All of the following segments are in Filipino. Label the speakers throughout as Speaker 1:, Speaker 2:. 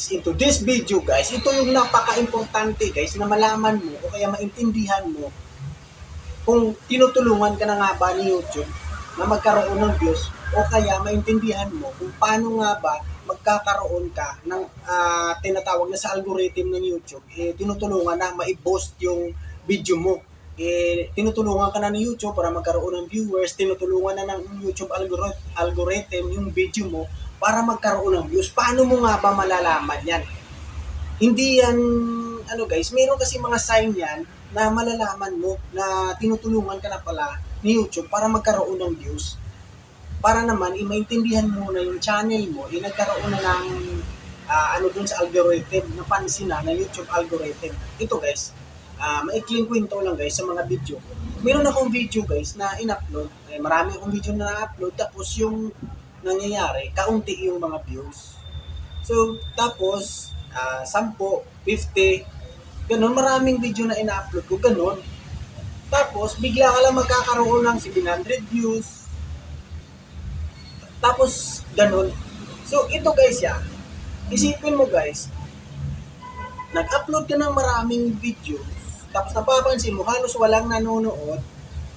Speaker 1: is into this video guys. Ito yung napaka-importante guys na malaman mo o kaya maintindihan mo kung tinutulungan ka na nga ba ni YouTube na magkaroon ng views o kaya maintindihan mo kung paano nga ba magkakaroon ka ng ah, tinatawag na sa algorithm ng YouTube, eh, tinutulungan na ma-boost yung video mo. Eh, tinutulungan ka na ng YouTube para magkaroon ng viewers, tinutulungan na ng YouTube algorith- algorithm yung video mo para magkaroon ng views. Paano mo nga ba malalaman yan? Hindi yan, ano guys, meron kasi mga sign yan na malalaman mo na tinutulungan ka na pala ni YouTube para magkaroon ng views. Para naman, i-maintindihan mo na yung channel mo, eh, nagkaroon na ng ah, ano dun sa algorithm, napansin na ng YouTube algorithm. Ito guys, ah maikling kwento lang guys sa mga video. Meron akong video guys na in-upload. Eh, marami akong video na na-upload. Tapos yung nangyayari, kaunti yung mga views. So, tapos, ah 10, 50, ganun, maraming video na ina-upload ko, ganun. Tapos, bigla ka lang magkakaroon ng 700 views. Tapos, ganun. So, ito guys, ya. Isipin mo guys, nag-upload ka ng maraming videos, tapos napapansin mo, halos walang nanonood,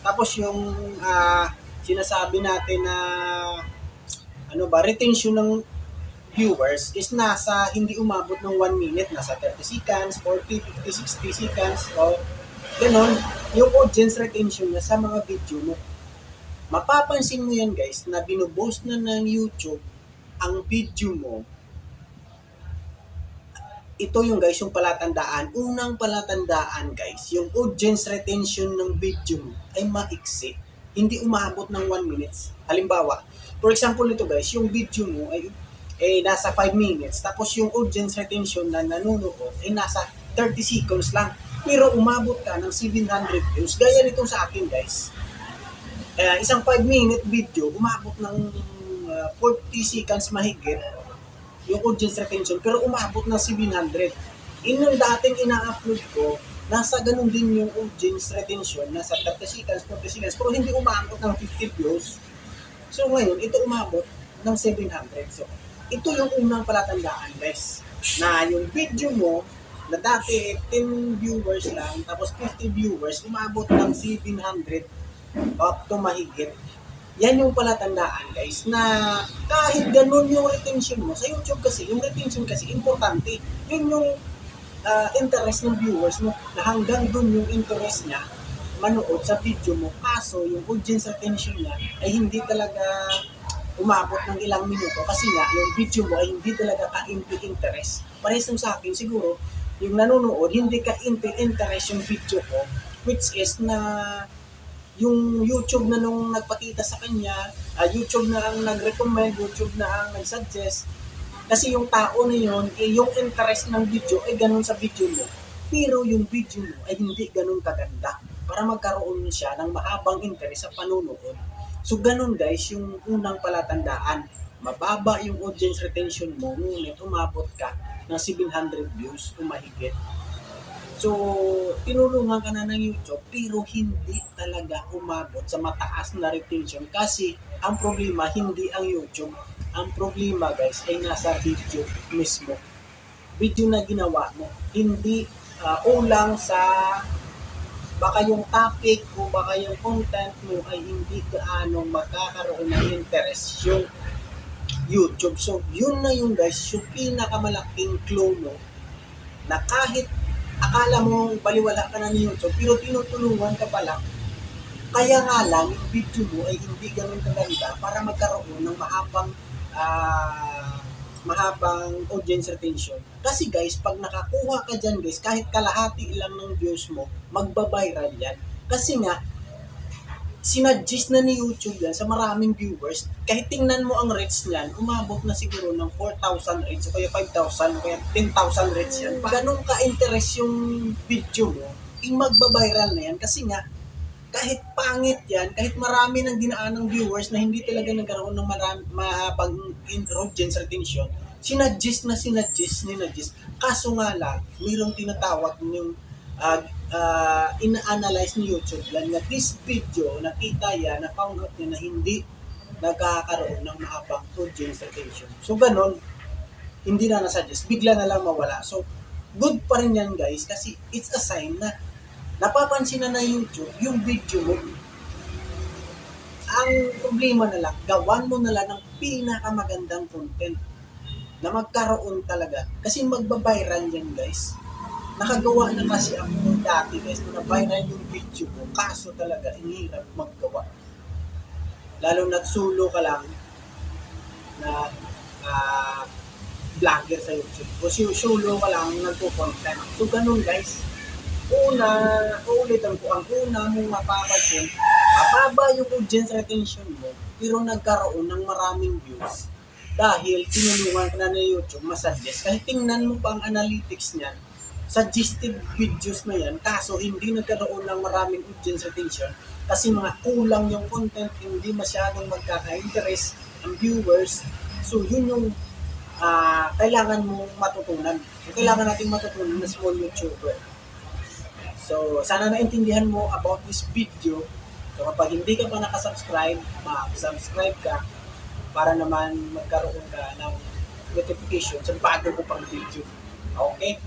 Speaker 1: tapos yung ah, sinasabi natin na ano ba, retention ng viewers is nasa hindi umabot ng 1 minute, nasa 30 seconds, 40, 50, 60 seconds, o ganun, yung audience retention niya sa mga video mo. Mapapansin mo yan guys, na binubost na ng YouTube ang video mo, ito yung guys, yung palatandaan. Unang palatandaan guys, yung audience retention ng video mo ay maiksi. Hindi umabot ng 1 minutes. Halimbawa, for example nito guys, yung video mo ay eh, nasa 5 minutes. Tapos yung audience retention na nanonood ay nasa 30 seconds lang. Pero umabot ka ng 700 views. Gaya nitong sa akin guys. Eh, isang 5 minute video, umabot ng uh, 40 seconds mahigit yung audience retention, pero umabot ng 700. In yung dating ina-upload ko, nasa ganun din yung audience retention, nasa 30 seconds, 40 seconds, pero hindi umabot ng 50 views. So ngayon, ito umabot ng 700. So, ito yung unang palatandaan, guys, na yung video mo, na dati 10 viewers lang, tapos 50 viewers, umabot ng 700 up to mahigit yan yung palatandaan guys na kahit ganun yung retention mo sa YouTube kasi yung retention kasi importante. Yun yung ah, interest ng viewers mo na hanggang dun yung interest niya manood sa video mo. Kaso yung audience retention niya ay hindi talaga umabot ng ilang minuto kasi nga yung video mo ay hindi talaga ka-interest parehas sa akin siguro yung nanonood hindi ka-interest yung video ko which is na yung YouTube na nung nagpakita sa kanya, ah, YouTube na ang nag-recommend, YouTube na ang nag-suggest. Kasi yung tao na yun, eh, yung interest ng video ay ganun sa video mo. Pero yung video mo ay hindi ganun kaganda para magkaroon siya ng mahabang interest sa panunood. So ganun guys, yung unang palatandaan. Mababa yung audience retention mo, ngunit umabot ka ng 700 views o mahigit. So, tinulungan ka na ng YouTube pero hindi talaga umabot sa mataas na retention kasi ang problema hindi ang YouTube. Ang problema guys ay nasa video mismo. Video na ginawa mo. Hindi ah, ulang sa baka yung topic o baka yung content mo ay hindi gaano magkakaroon ng interest yung YouTube. So, yun na yung guys, yung pinakamalaking clue mo na kahit akala mo baliwala ka na ni YouTube, pero tinutulungan ka pala. Kaya nga lang, yung video mo ay hindi ganun kaganda para magkaroon ng mahabang ah, mahabang audience retention. Kasi guys, pag nakakuha ka dyan guys, kahit kalahati lang ng views mo, magbabiral yan. Kasi nga, sinadjust na ni YouTube yan sa maraming viewers. Kahit tingnan mo ang rates niyan, umabot na siguro ng 4,000 rates o kaya 5,000 o kaya 10,000 rates yan. Pag ganun ka-interest yung video mo, yung magbabiral na yan kasi nga, kahit pangit yan, kahit marami ng dinaan ng viewers na hindi talaga nagkaroon ng marami, mahabang audience retention, sinadjust na sinadjust, sinadjust. Kaso nga lang, mayroong tinatawag yung uh, uh, ina-analyze ni YouTube lang na this video, nakita yan, na found niya na hindi nagkakaroon ng mahabang audience retention. So, ganun. hindi na nasuggest, bigla na lang mawala. So, good pa rin yan guys kasi it's a sign na napapansin na na YouTube yung video mo. Ang problema na lang, gawan mo na lang ng pinakamagandang content na magkaroon talaga. Kasi magbabiral yan guys. Nakagawa na kasi ako dati guys, na viral yung video ko. Kaso talaga, inihirap maggawa. Lalo na solo ka lang na ah, vlogger sa YouTube. O si solo ka lang nagpo-content. So ganun guys. Una, uulitan ko, ang una mong mapapansin, mababa yung audience retention mo, pero nagkaroon ng maraming views dahil tinulungan ka na ng YouTube masuggest. Kasi tingnan mo pa ang analytics niyan, suggested videos na yan, kaso hindi nagkaroon ng maraming audience retention kasi mga kulang yung content, hindi masyadong magkaka-interest ang viewers. So yun yung ah, kailangan mong matutunan. Kailangan nating matutunan na small YouTuber. So, sana naintindihan mo about this video. So, kapag hindi ka pa nakasubscribe, mag-subscribe ka para naman magkaroon ka ng notification sa bago ko pang video. Okay?